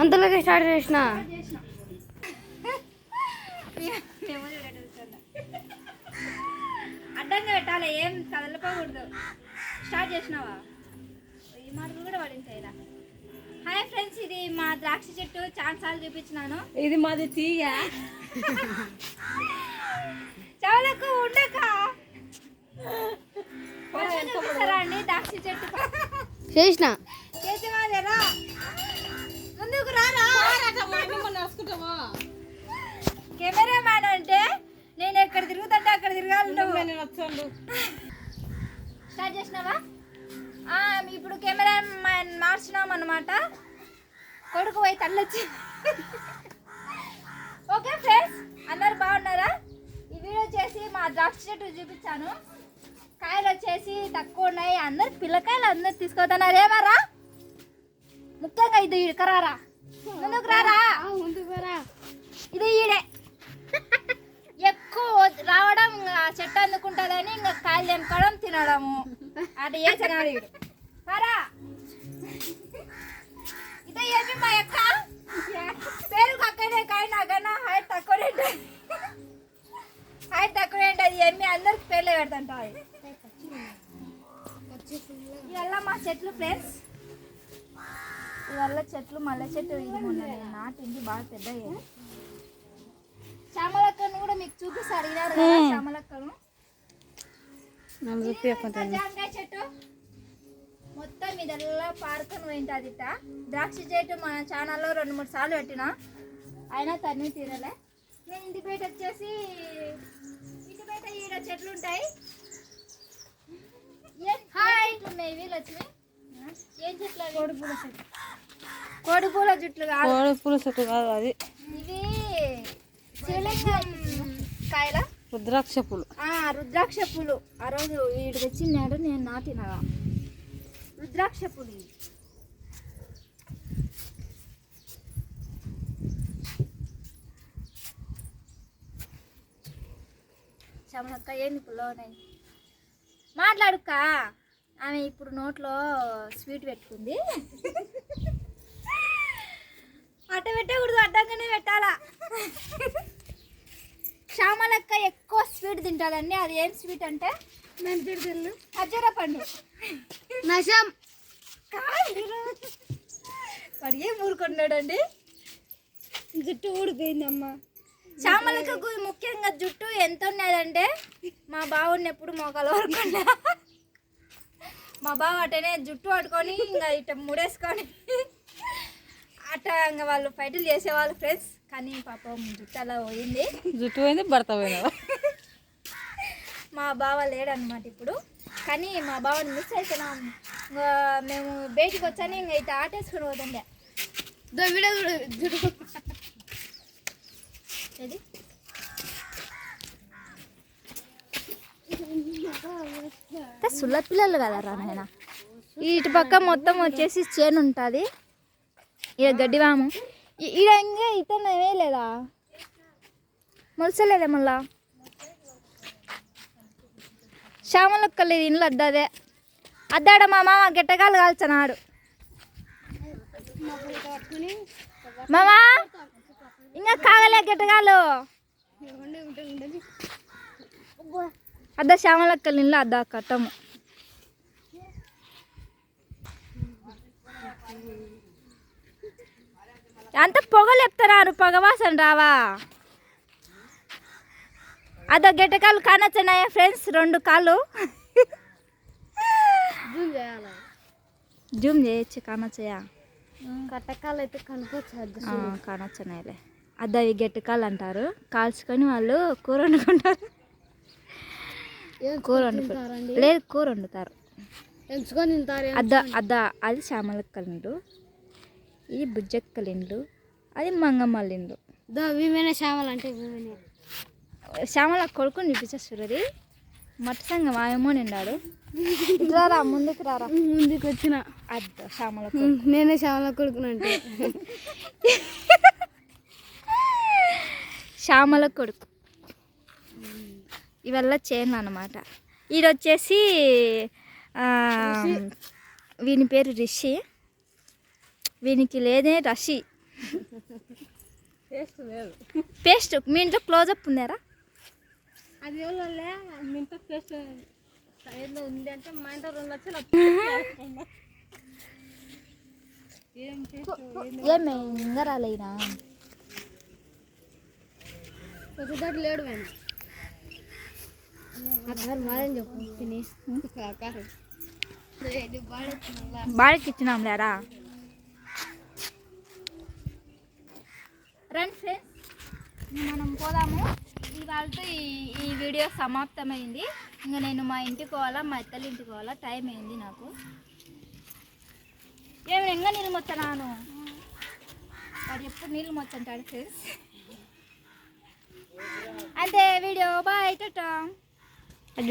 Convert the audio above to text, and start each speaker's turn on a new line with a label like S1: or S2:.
S1: అంతలోకి స్టార్ట్ చేసిన.
S2: అడ్డంగా పెట్టాలి ఏం కదలపోకూడదు స్టార్ట్ చేసినావా? ఈ మాటలు కూడా పడింటాయి ఇలా హాయ్ ఫ్రెండ్స్ ఇది మా ద్రాక్ష చెట్టు చాలా సార్లు చూపించినాను.
S1: ఇది మాది తీగ
S2: చాలకు ఉండక. కొంచెం చూపిస్తారా అండి ద్రాక్ష చెట్టు
S1: చేసిన.
S2: స్టార్ట్ చేసినావా? ఇప్పుడు కెమెరా మార్చినాం అనమాట కొడుకు పోయి తల్లొచ్చి. ఓకే ఫ్రెండ్స్ అందరు బాగున్నారా? ఈ వీడియో చేసి మా ద్రాక్ష చెట్టు చూపించాను. కాయలు వచ్చేసి తక్కువ ఉన్నాయి. అందరు పిల్లకాయలు అందరు తీసుకొస్తున్నారు. ఏమారా? ముఖ్యంగా ఇది ఇడకరారా ముందుకు రారా?
S1: ముందుకు రా.
S2: ఇది ఈడే. కాయలు తెంపుకోవడం తినడము? అటు ఈడు పరా. ఇదే ఏమి మా యొక్క? పేరు అక్కడే కానీ నాకన్నా హైట్ తక్కువనే ఉంటుంది. హైట్ తక్కువనే ఉంటుంది. ఏమి అందరికి పేర్లు పెడుతుంటాయి ఇవల్ల మా చెట్లు ఫ్రెండ్స్. ఇవల్ల చెట్లు మల్లె చెట్టు ఇది మొన్న నేను నాటింది బాగా పెద్ద శ్యామలక్కను కూడా మీకు చూపిస్తా అడిగినారు కదా జామకాయ చెట్టు మొత్తం ఇదల్లా పారుకొని పోయింటుంది ఇట్ట ద్రాక్ష చెట్టు మన ఛానల్లో రెండు మూడు సార్లు పెట్టిన. అయినా తన్ని తీరలే. నేను ఇంటి బయట వచ్చేసి ఇంటి బయట ఈడ చెట్లు ఉంటాయి హాయ్ ఉన్నాయి వీళ్ళు వచ్చి ఏం చెట్లు కోడిపూల చెట్లు కోడిపూల జుట్లు కాదు.
S1: కోడి పూల చెట్టు కాదు అది.
S2: ఇవి శివలింగం కాయల?
S1: రుద్రాక్ష పూలు
S2: ఆ, రుద్రాక్ష పూలు ఆ రోజు వీడు తెచ్చినాడు నేను నాటినగా రుద్రాక్ష పూలు ఇవి. శమనక్క ఏంది పుల్లవనాయి మాట్లాడుక్క. ఆమె ఇప్పుడు నోట్లో స్వీట్ పెట్టుకుంది. అట్ట పెట్టకూడదు అడ్డంగానే పెట్టాలా? స్వీట్ తింటుందండి అది ఏం స్వీట్ అంటే? ఖర్జూర పండు.
S1: నశం
S2: వాడు ఏం ఊరుకున్నాడండి
S1: జుట్టు ఊడిపోయిందమ్మా.
S2: శ్యామలక్కకు ముఖ్యంగా జుట్టు ఎంత ఉన్నదంటే మా బావుని ఎప్పుడు మోకాలు వరకుండా. మా బావ అటనే జుట్టు పట్టుకొని ఇంకా ఇట ముడేసుకొని అట్ట ఇంకా వాళ్ళు ఫైట్లు చేసేవాళ్ళు ఫ్రెండ్స్. కానీ పాపం జుట్టు అలా పోయింది.
S1: జుట్టు పోయింది భర్త పోయినా
S2: మా బావ లేడనమాట ఇప్పుడు. కానీ మా బావని మిస్ అవుతున్నాం ఇంకా మేము బయటికి వచ్చాని ఇంకా ఇటు ఆటేసుకుని పోతుండే. ఏది? సుల్ల పిల్లలు కదా రా నాయన. ఇటు పక్క మొత్తం వచ్చేసి చేను ఉంటుంది. ఇక గడ్డి వాము. ఈడ ఇంకా ఇతను వేయలేదా మొలసలేదే మళ్ళా? శ్యామలొక్కలు ఇండ్లు ఇంట్లో అద్దదే. అద్దాడ మా మామ గిట్టగాలు కాల్చనాడు. మామా ఇంకా కాగలే గిట్టగాలు అద్ద శ్యామలక్కల ఇండ్లు అద్ద కట్టము. అంత పొగలు చెప్తున్నారు పొగవాసన రావా? అద గిట్టకాలు కానొచ్చున్నాయా ఫ్రెండ్స్ రెండు కాళ్ళు జూమ్ చేయొచ్చు కానొచ్చయా?
S1: కట్టకాలు అయితే కనుకోవచ్చు
S2: కానొచ్చున్నాయిలే అద్ద. అవి గెట్టకాలు అంటారు. కాల్చుకొని వాళ్ళు కూర వండుకుంటారు. కూర వండుకుంటారు. లేదు కూర వండుతారు. అద్ద అద్ద అది శ్యామలక్కలిండు. ఇది బుజ్జక్కలిండు. అది మంగమ్మలిండు.
S1: దో విమేనే శ్యామలు అంటే
S2: శ్యామల కొడుకుని చూపించేస్తున్నది మట్టి సంగం ఆయమో నిండాడు రారా ముందుకు రారా?
S1: ముందుకు వచ్చిన.
S2: అద్ద శ్యామల
S1: నేనే శ్యామల కొడుకునంటే
S2: శ్యామల కొడుకు. ఇవల్ల చేను అనమాట ఈడు వచ్చేసి వీని పేరు రిషి. వీనికి లేదే రషి. పేస్ట్ మీ ఇంట్లో క్లోజప్ ఉందారా?
S1: అది ఎవరోలే? మీ ఇంట్లో టేస్ట్ ఏదో ఉంది అంటే మా ఇంట్లో రెండు లక్షలు ఏం
S2: ఏమే ఇంకా రాలేనా
S1: ప్రతిదాటి లేడు మేము
S2: బాడీకి ఇచ్చినాం లేరా రండి ఫ్రెండ్స్ మనం పోదాము. ఇవాళతో ఈ ఈ వీడియో సమాప్తమైంది. ఇంకా నేను మా ఇంటికి పోవాలా మా ఇత్తల ఇంటికి పోవాలా? టైం అయింది నాకు. ఏమి ఇంకా నీళ్ళు మొత్తనాను? వాడు ఎప్పుడు నీళ్ళు మొత్తంటాడు ఫ్రెండ్స్ అంతే వీడియో బాయ్ టాటా
S1: అది